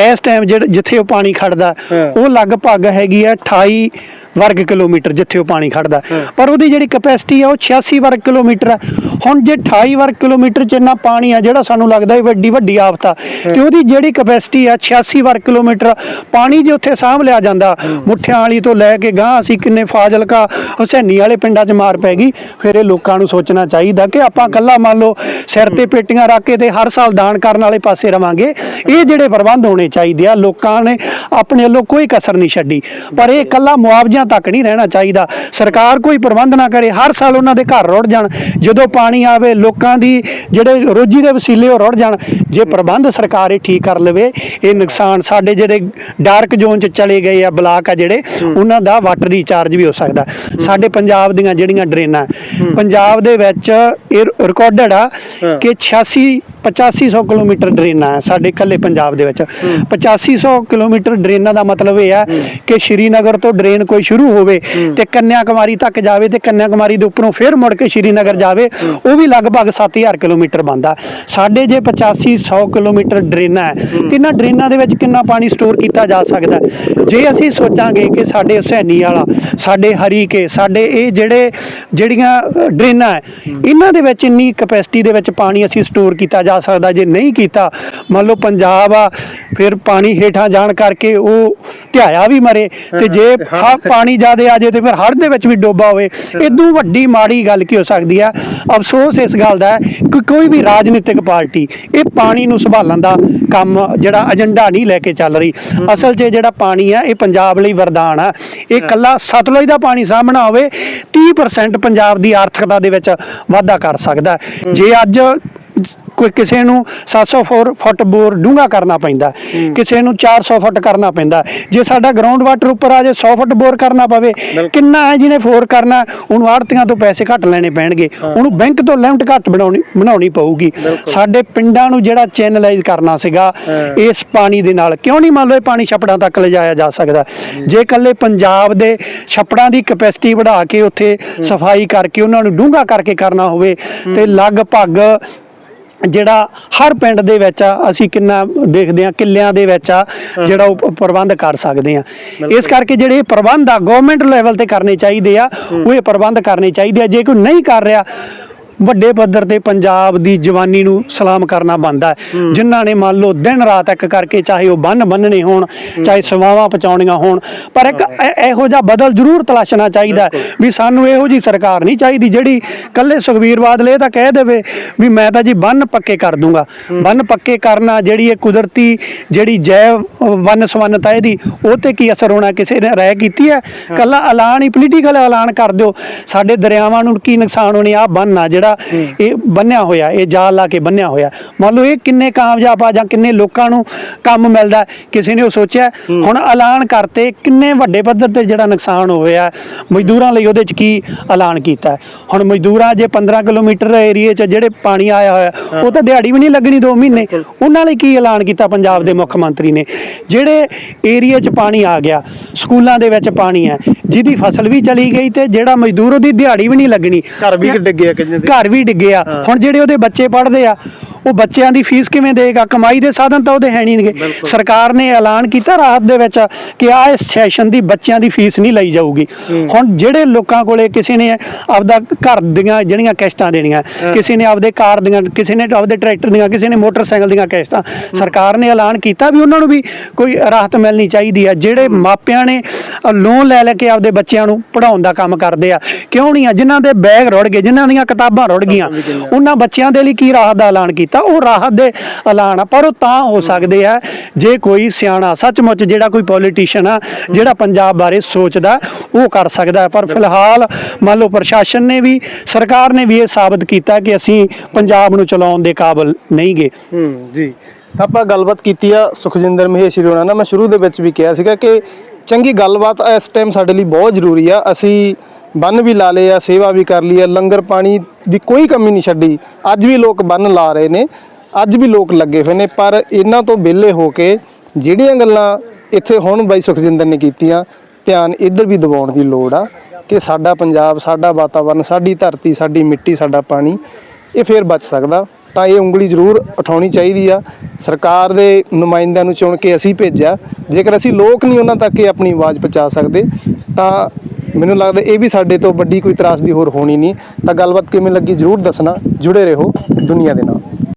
ਇਸ ਟਾਈਮ ਜਿੱਥੇ ਉਹ ਪਾਣੀ ਖੜਦਾ। ਉਹ ਲਗਭਗ ਹੈਗੀ ਆ 28 ਵਰਗ ਕਿਲੋਮੀਟਰ ਜਿੱਥੇ ਉਹ ਪਾਣੀ ਖੜਦਾ। ਪਰ ਉਹਦੀ ਜਿਹੜੀ ਕਪੈਸਿਟੀ ਆ, ਉਹ 86 ਵਰਗ ਕਿਲੋਮੀਟਰ ਆ। ਹੁਣ ਜੇ 28 ਵਰਗ ਕਿਲੋਮੀਟਰ ਚ ਇੰਨਾ ਪਾਣੀ ਆ, ਜਿਹੜਾ ਸਾਨੂੰ ਲੱਗਦਾ ਇਹ ਵੱਡੀ ਵੱਡੀ ਆਫਤ ਆ, ਤੇ ਉਹਦੀ ਜਿਹੜੀ ਕਪੈਸਿਟੀ ਆ 86 ਵਰਗ ਕਿਲੋਮੀਟਰ ਪਾਣੀ ਜੇ ਉੱਥੇ ਸਾਂਭ ਲਿਆ ਜਾਂਦਾ, ਮੁੱਠਿਆਂ ਵਾਲੀ ਤੋਂ ਲੈ ਕੇ ਗਾਂ ਅਸੀਂ ਕਿੰਨੇ ਫਾਜ਼ਿਲਕਾ, ਹੁਸੈਨੀ ਵਾਲੇ ਪਿੰਡਾਂ 'ਚ ਮਾਰ ਪੈ ਗਈ, ਫਿਰ ਇਹ ਲੋਕਾਂ ਨੂੰ ਸੋਚਣਾ ਚਾਹੀਦਾ ਕਿ ਆਪਾਂ ਕੱਲਾ ਮੰਨ ਲਓ ਸਿਰ ਤੇ ਪੇਟੀਆਂ ਰੱਖ ਕੇ ਤੇ ਹਰ ਸਾਲ ਦਾਨ ਕਰਨ ਵਾਲੇ ਪਾਸੇ ਰਵਾਂਗੇ। ਇਹ ਜਿਹੜੇ ਪ੍ਰਬੰਧ ਹੋਣੇ ਚਾਹੀਦੇ ਆ, ਲੋਕਾਂ ਨੇ ਆਪਣੇ ਵੱਲੋਂ ਕੋਈ ਕਸਰ ਨਹੀਂ ਛੱਡੀ। ਪਰ ਇਹ ਕੱਲਾ ਮੁਆਵਜ਼ਿਆਂ ਤੱਕ ਨਹੀਂ ਰਹਿਣਾ ਚਾਹੀਦਾ। ਸਰਕਾਰ ਕੋਈ ਪ੍ਰਬੰਧ ਨਾ ਕਰੇ ਹਰ ਸਾਲ ਉਹਨਾਂ ਦੇ ਘਰ ਰੁੜ ਜਾਣ। ਜਦੋਂ ਪਾਣੀ ਆਵੇ ਲੋਕਾਂ ਦੀ ਜਿਹੜੇ ਰੋਜੀ ਦੇ ਵਸੀਲੇ ਉਹ ਰੁੜ ਜਾਣ। ਜੇ ਪ੍ਰਬੰਧ ਸਰਕਾਰ ਇਹ ਠੀਕ ਕਰ ਲਵੇ ਇਹ ਨੁਕਸਾਨ ਸਾਡੇ ਜਿਹੜੇ ਡਾਰਕ ਜ਼ੋਨ ਚ ਚਲੇ ਗਏ ਆ ਬਲਾਕ ਆ ਜਿਹੜੇ ਉਹਨਾਂ ਦਾ ਵਾਟਰ ਰੀਚਾਰਜ ਵੀ ਹੋ ਸਕਦਾ। ਸਾਡੇ ਪੰਜਾਬ ਦੀਆਂ ਜਿਹੜੀਆਂ ਡਰੇਨਾਂ ਪੰਜਾਬ ਦੇ ਵਿੱਚ ਇਹ ਰਿਕਾਰਡਡ ਆ। ਕਿ 86 8500 ਕਿਲੋਮੀਟਰ ਡਰੇਨਾਂ ਹੈ ਸਾਡੇ ਇਕੱਲੇ ਪੰਜਾਬ ਦੇ ਵਿੱਚ। 8500 ਕਿਲੋਮੀਟਰ ਡਰੇਨਾਂ ਦਾ ਮਤਲਬ ਇਹ ਹੈ ਕਿ ਸ਼੍ਰੀਨਗਰ ਤੋਂ ਡਰੇਨ ਕੋਈ ਸ਼ੁਰੂ ਹੋਵੇ ਤੇ ਕੰਨਿਆ ਕੁਮਾਰੀ ਤੱਕ ਜਾਵੇ ਤੇ ਕੰਨਿਆ ਕੁਮਾਰੀ ਦੇ ਉੱਪਰੋਂ ਫਿਰ ਮੁੜ ਕੇ ਸ਼੍ਰੀਨਗਰ ਜਾਵੇ ਉਹ ਵੀ ਲਗਭਗ 7000 ਕਿਲੋਮੀਟਰ ਬੰਦਾ ਸਾਡੇ ਜੇ 8500 ਕਿਲੋਮੀਟਰ ਡਰੇਨਾਂ ਹੈ ਤੇ ਇਹਨਾਂ ਡਰੇਨਾਂ ਦੇ ਵਿੱਚ ਕਿੰਨਾ ਪਾਣੀ ਸਟੋਰ ਕੀਤਾ ਜਾ ਸਕਦਾ? ਜੇ ਅਸੀਂ ਸੋਚਾਂਗੇ ਕਿ ਸਾਡੇ ਹੁਸੈਨੀ ਵਾਲਾ ਸਾਡੇ ਹਰੀਕੇ ਸਾਡੇ ਇਹ ਜਿਹੜੇ ਜਿਹੜੀਆਂ ਡਰੇਨਾਂ ਹੈ। ਇਹਨਾਂ ਦੇ ਵਿੱਚ ਇੰਨੀ ਕਪੈਸਿਟੀ ਦੇ ਵਿੱਚ ਪਾਣੀ ਅਸੀਂ ਸਟੋਰ ਕੀਤਾ ਜਾ ਸਕਦਾ ਜੇ ਨਹੀਂ ਕੀਤਾ ਮੰਨ ਲਓ ਪੰਜਾਬ ਆ ਫਿਰ ਪਾਣੀ ਹੇਠਾਂ ਜਾਣ ਕਰਕੇ ਉਹ ਧਿਆਇਆ ਵੀ ਮਰੇ ਤੇ ਜੇ ਹਾਂ। ਪਾਣੀ ਜ਼ਿਆਦੇ ਆ ਜੇ ਤੇ ਫਿਰ ਹੜ੍ਹ ਦੇ ਵਿੱਚ ਵੀ ਡੋਬਾ ਹੋਵੇ ਇਦੋਂ ਵੱਡੀ ਮਾੜੀ ਗੱਲ ਕੀ ਹੋ ਸਕਦੀ ਆ? ਅਫਸੋਸ ਇਸ ਗੱਲ ਦਾ ਕਿ ਕੋਈ ਵੀ ਰਾਜਨੀਤਿਕ ਪਾਰਟੀ ਇਹ ਪਾਣੀ ਨੂੰ ਸੰਭਾਲਣ ਦਾ ਕੰਮ ਜਿਹੜਾ ਏਜੰਡਾ ਨਹੀਂ ਲੈ ਕੇ ਚੱਲ ਰਹੀ। ਅਸਲ 'ਚ ਜਿਹੜਾ ਪਾਣੀ ਆ ਇਹ ਪੰਜਾਬ ਲਈ ਵਰਦਾਨ ਆ। ਇਹ ਕੱਲਾ ਸਤਲੁਜ ਦਾ ਪਾਣੀ ਸਾਹਮਣਾ ਹੋਵੇ 30% ਪੰਜਾਬ ਦੀ ਆਰਥਿਕਤਾ ਦੇ ਵਿੱਚ ਵਾਧਾ ਕਰ ਸਕਦਾ। ਜੇ ਅੱਜ ਕੋਈ ਕਿਸੇ ਨੂੰ 700 ਫੁਰ- ਫੁੱਟ ਬੋਰ ਡੂੰਘਾ ਕਰਨਾ ਪੈਂਦਾ ਕਿਸੇ ਨੂੰ 400 ਫੁੱਟ ਕਰਨਾ ਪੈਂਦਾ। ਜੇ ਸਾਡਾ ਗਰਾਊਂਡ ਵਾਟਰ ਉੱਪਰ ਆ ਜੇ 100 ਫੁੱਟ ਬੋਰ ਕਰਨਾ ਪਵੇ। ਕਿੰਨਾ ਹੈ ਜਿਹਨੇ ਫੋਰ ਕਰਨਾ ਉਹਨੂੰ ਆੜਤੀਆਂ ਤੋਂ ਪੈਸੇ ਘੱਟ ਲੈਣੇ ਪੈਣਗੇ। ਉਹਨੂੰ ਬੈਂਕ ਤੋਂ ਲਿਮਟ ਘੱਟ ਬਣਾਉਣੀ ਬਣਾਉਣੀ ਪਊਗੀ। ਸਾਡੇ ਪਿੰਡਾਂ ਨੂੰ ਜਿਹੜਾ ਚੈਨਲਾਈਜ਼ ਕਰਨਾ ਸੀਗਾ। ਇਸ ਪਾਣੀ ਦੇ ਨਾਲ ਕਿਉਂ ਨਹੀਂ ਮੰਨ ਲਓ ਇਹ ਪਾਣੀ ਛੱਪੜਾਂ ਤੱਕ ਲਿਜਾਇਆ ਜਾ ਸਕਦਾ? ਜੇ ਇਕੱਲੇ ਪੰਜਾਬ ਦੇ ਛੱਪੜਾਂ ਦੀ ਕਪੈਸਿਟੀ ਵਧਾ ਕੇ ਉੱਥੇ ਸਫ਼ਾਈ ਕਰਕੇ ਉਹਨਾਂ ਨੂੰ ਡੂੰਘਾ ਕਰਕੇ ਕਰਨਾ ਹੋਵੇ ਤੇ ਲਗਭਗ ਜਿਹੜਾ ਹਰ ਪਿੰਡ ਦੇ ਵਿੱਚ ਆ, ਅਸੀਂ ਕਿੰਨਾ ਦੇਖਦੇ ਆ ਕਿੱਲਿਆਂ ਦੇ ਵਿੱਚ ਆ ਜਿਹੜਾ ਉਹ ਪ੍ਰਬੰਧ ਕਰ ਸਕਦੇ ਆ ਇਸ ਕਰਕੇ ਜਿਹੜੇ ਇਹ ਪ੍ਰਬੰਧ ਆ ਗਵਰਨਮੈਂਟ ਲੈਵਲ ਤੇ ਕਰਨੇ ਚਾਹੀਦੇ ਆ ਉਹ ਇਹ ਪ੍ਰਬੰਧ ਕਰਨੇ ਚਾਹੀਦੇ ਆ। ਜੇ ਕੋਈ ਨਹੀਂ ਕਰ ਰਿਹਾ ਵੱਡੇ ਪੱਧਰ ਤੇ ਪੰਜਾਬ ਦੀ ਜਵਾਨੀ ਨੂੰ ਸਲਾਮ ਕਰਨਾ ਬਣਦਾ ਹੈ। ਜਿਨ੍ਹਾਂ ਨੇ ਮੰਨ ਲਓ ਦਿਨ ਰਾਤ ਇੱਕ ਕਰਕੇ ਚਾਹੇ ਉਹ ਬੰਨ ਬੰਨਣੇ ਹੋਣ ਚਾਹੇ ਸਵਾਵਾਂ ਪਹੁੰਚਾਉਣੀਆਂ ਹੋਣ ਪਰ ਇੱਕ ਇਹ- ਜਿਹਾ ਬਦਲ ਜ਼ਰੂਰ ਤਲਾਸ਼ਣਾ ਚਾਹੀਦਾ ਵੀ ਸਾਨੂੰ ਇਹੋ ਜੀ ਸਰਕਾਰ ਨਹੀਂ ਚਾਹੀਦੀ ਜਿਹੜੀ ਕੱਲੇ ਸੁਖਬੀਰ ਬਾਦਲ ਇਹ ਤਾਂ ਕਹਿ ਦੇਵੇ ਵੀ ਮੈਂ ਤਾਂ ਜੀ ਬੰਨ ਪੱਕੇ ਕਰ ਦੂੰਗਾ। ਬੰਨ ਪੱਕੇ ਕਰਨਾ ਜਿਹੜੀ ਇਹ ਕੁਦਰਤੀ ਜਿਹੜੀ ਜੈਵ ਵਨ ਸਵੰਨਤਾ ਇਹਦੀ ਉਹ ਤੇ ਕੀ ਅਸਰ ਹੋਣਾ ਕਿਸੇ ਨੇ ਰਾਇ ਕੀਤੀ ਹੈ? ਕੱਲਾ ਐਲਾਨ ਹੀ ਪੋਲੀਟੀਕਲ ਐਲਾਨ ਕਰ ਦਿਓ। ਸਾਡੇ ਦਰਿਆਵਾਂ ਨੂੰ ਕੀ ਨੁਕਸਾਨ ਹੋਣੇ ਆ ਬੰਨ ਆ ਜਿਹੜਾ ਜਿਹੜਾ ਇਹ ਬੰਨਿਆ ਹੋਇਆ ਇਹ ਜਾਲ ਲਾ ਕੇ ਬੰਨਿਆ ਹੋਇਆ। ਮੰਨ ਲਓ ਇਹ ਕਿੰਨੇ ਕਾਮਯਾਬ ਆ ਜਾਂ ਕਿੰਨੇ ਲੋਕਾਂ ਨੂੰ ਕੰਮ ਮਿਲਦਾ ਕਿਸੇ ਨੇ ਉਹ ਸੋਚਿਆ ਹੁਣ ਐਲਾਨ ਕਰਤੇ ਕਿੰਨੇ ਵੱਡੇ ਪੱਧਰ ਤੇ ਜਿਹੜਾ ਨੁਕਸਾਨ ਹੋਇਆ ਮਜ਼ਦੂਰਾਂ ਲਈ ਉਹਦੇ ਚ ਕੀ ਐਲਾਨ ਕੀਤਾ ਹੁਣ ਮਜ਼ਦੂਰਾਂ ਜੇ 15 ਕਿਲੋਮੀਟਰ ਏਰੀਏ ਚ ਜਿਹੜੇ ਪਾਣੀ ਆਇਆ ਹੋਇਆ ਉਹ ਤਾਂ ਦਿਹਾੜੀ ਵੀ ਨਹੀਂ ਲੱਗਣੀ 2 ਮਹੀਨੇ। ਉਹਨਾਂ ਲਈ ਕੀ ਐਲਾਨ ਕੀਤਾ ਪੰਜਾਬ ਦੇ ਮੁੱਖ ਮੰਤਰੀ ਨੇ? ਜਿਹੜੇ ਏਰੀਏ ਚ ਪਾਣੀ ਆ ਗਿਆ ਸਕੂਲਾਂ ਦੇ ਵਿੱਚ ਪਾਣੀ ਹੈ ਜਿਹਦੀ ਫਸਲ ਵੀ ਚਲੀ ਗਈ ਤੇ ਜਿਹੜਾ ਮਜ਼ਦੂਰ ਉਹਦੀ ਦਿਹਾੜੀ ਵੀ ਨਹੀਂ ਲੱਗਣੀ। ਘਰ ਵੀ ਡਿੱਗੇ ਕਿੰਨੇ ਦੇ ਘਰ ਵੀ ਡਿੱਗਿਆ ਹੁਣ ਜਿਹੜੇ ਉਹਦੇ ਬੱਚੇ ਪੜ੍ਹਦੇ ਆ ਉਹ ਬੱਚਿਆਂ ਦੀ ਫੀਸ ਕਿਵੇਂ ਦੇਗਾ? ਕਮਾਈ ਦੇ ਸਾਧਨ ਤਾਂ ਉਹਦੇ ਹੈ ਨਹੀਂ ਨੇਗੇ। ਸਰਕਾਰ ਨੇ ਐਲਾਨ ਕੀਤਾ ਰਾਹਤ ਦੇ ਵਿੱਚ ਕਿ ਆ ਇਸ ਸੈਸ਼ਨ ਦੀ ਬੱਚਿਆਂ ਦੀ ਫੀਸ ਨਹੀਂ ਲਈ ਜਾਊਗੀ। ਹੁਣ ਜਿਹੜੇ ਲੋਕਾਂ ਕੋਲੇ ਕਿਸੇ ਨੇ ਆਪਦਾ ਘਰ ਦੀਆਂ ਜਿਹੜੀਆਂ ਕਿਸ਼ਤਾਂ ਦੇਣੀਆਂ ਕਿਸੇ ਨੇ ਆਪਦੇ ਕਾਰ ਦੀਆਂ ਕਿਸੇ ਨੇ ਆਪਦੇ ਟਰੈਕਟਰ ਦੀਆਂ ਕਿਸੇ ਨੇ ਮੋਟਰਸਾਈਕਲ ਦੀਆਂ ਕਿਸ਼ਤਾਂ ਸਰਕਾਰ ਨੇ ਐਲਾਨ ਕੀਤਾ ਵੀ ਉਹਨਾਂ ਨੂੰ ਵੀ ਕੋਈ ਰਾਹਤ ਮਿਲਣੀ ਚਾਹੀਦੀ ਆ। ਜਿਹੜੇ ਮਾਪਿਆਂ ਨੇ ਲੋਨ ਲੈ ਲੈ ਕੇ ਆਪਦੇ ਬੱਚਿਆਂ ਨੂੰ ਪੜਾਉਣ ਦਾ ਕੰਮ ਕਰਦੇ ਆ। ਕਿਉਂ ਨਹੀਂ ਆ? ਜਿਨ੍ਹਾਂ ਦੇ ਬੈਗ ਰੁੜ ਗਏ ਜਿਨ੍ਹਾਂ ਦੀਆਂ ਕਿਤਾਬਾਂ ਰੁੜ ਗਈਆਂ ਉਹਨਾਂ ਬੱਚਿਆਂ ਦੇ ਲਈ ਕੀ ਰਾਹਤ ਦਾ ਐਲਾਨ ਕੀਤਾ? ਉਹ ਰਾਹਤ ਦੇ ਐਲਾਨ ਆ ਪਰ ਉਹ ਤਾਂ ਹੋ ਸਕਦੇ ਆ। ਜੇ ਕੋਈ ਸਿਆਣਾ ਸੱਚਮੁੱਚ ਜਿਹੜਾ ਕੋਈ ਪੋਲੀਟੀਸ਼ੀਅਨ ਆ ਜਿਹੜਾ ਪੰਜਾਬ ਬਾਰੇ ਸੋਚਦਾ ਉਹ ਕਰ ਸਕਦਾ। ਪਰ ਫਿਲਹਾਲ ਮੰਨ ਲਓ ਪ੍ਰਸ਼ਾਸਨ ਨੇ ਵੀ ਸਰਕਾਰ ਨੇ ਵੀ ਇਹ ਸਾਬਤ ਕੀਤਾ ਕਿ ਅਸੀਂ ਪੰਜਾਬ ਨੂੰ ਚਲਾਉਣ ਦੇ ਕਾਬਿਲ ਨਹੀਂ ਗੇ ਹੂੰ ਜੀ। ਆਪਾਂ ਗੱਲਬਾਤ ਕੀਤੀ ਆ ਸੁਖਜਿੰਦਰ ਮਹੇਸ਼ਰੀ ਹੋਣਾ ਨਾਲ। ਮੈਂ ਸ਼ੁਰੂ ਦੇ ਵਿੱਚ ਵੀ ਕਿਹਾ ਸੀਗਾ ਕਿ ਚੰਗੀ ਗੱਲਬਾਤ ਇਸ ਟਾਈਮ ਸਾਡੇ ਲਈ ਬਹੁਤ ਜ਼ਰੂਰੀ ਆ। ਅਸੀਂ ਬੰਨ ਵੀ ਲਾ ਲਏ ਆ, ਸੇਵਾ ਵੀ ਕਰ ਲਈ ਆ, ਲੰਗਰ ਪਾਣੀ ਦੀ ਕੋਈ ਕਮੀ ਨਹੀਂ ਛੱਡੀ। ਅੱਜ ਵੀ ਲੋਕ ਬੰਨ ਲਾ ਰਹੇ ਨੇ, ਅੱਜ ਵੀ ਲੋਕ ਲੱਗੇ ਹੋਏ ਨੇ, ਪਰ ਇਹਨਾਂ ਤੋਂ ਵਿਹਲੇ ਹੋ ਕੇ ਜਿਹੜੀਆਂ ਗੱਲਾਂ ਇੱਥੇ ਹੁਣ ਬਾਈ ਸੁਖਜਿੰਦਰ ਨੇ ਕੀਤੀਆਂ, ਧਿਆਨ ਇੱਧਰ ਵੀ ਦਿਵਾਉਣ ਦੀ ਲੋੜ ਆ ਕਿ ਸਾਡਾ ਪੰਜਾਬ, ਸਾਡਾ ਵਾਤਾਵਰਨ, ਸਾਡੀ ਧਰਤੀ, ਸਾਡੀ ਮਿੱਟੀ, ਸਾਡਾ ਪਾਣੀ ਇਹ ਫੇਰ ਬਚ ਸਕਦਾ। ਤਾਂ ਇਹ ਉਂਗਲੀ ਜ਼ਰੂਰ ਉਠਾਉਣੀ ਚਾਹੀਦੀ ਆ। ਸਰਕਾਰ ਦੇ ਨੁਮਾਇੰਦਿਆਂ ਨੂੰ ਚੁਣ ਕੇ ਅਸੀਂ ਭੇਜਿਆ। ਜੇਕਰ ਅਸੀਂ ਲੋਕ ਨਹੀਂ ਉਹਨਾਂ ਤੱਕ ਇਹ ਆਪਣੀ ਆਵਾਜ਼ ਪਹੁੰਚਾ ਸਕਦੇ, ਤਾਂ ਮੈਨੂੰ ਲੱਗਦਾ ਇਹ ਵੀ ਸਾਡੇ ਤੋਂ ਵੱਡੀ ਕੋਈ ਤਰਾਸਦੀ ਹੋਰ ਹੋਣੀ ਨਹੀਂ। ਤਾਂ ਗੱਲਬਾਤ ਕਿਵੇਂ ਲੱਗੀ ਜ਼ਰੂਰ ਦੱਸਣਾ। ਜੁੜੇ ਰਹੋ ਦੁਨੀਆ ਦੇ ਨਾਲ।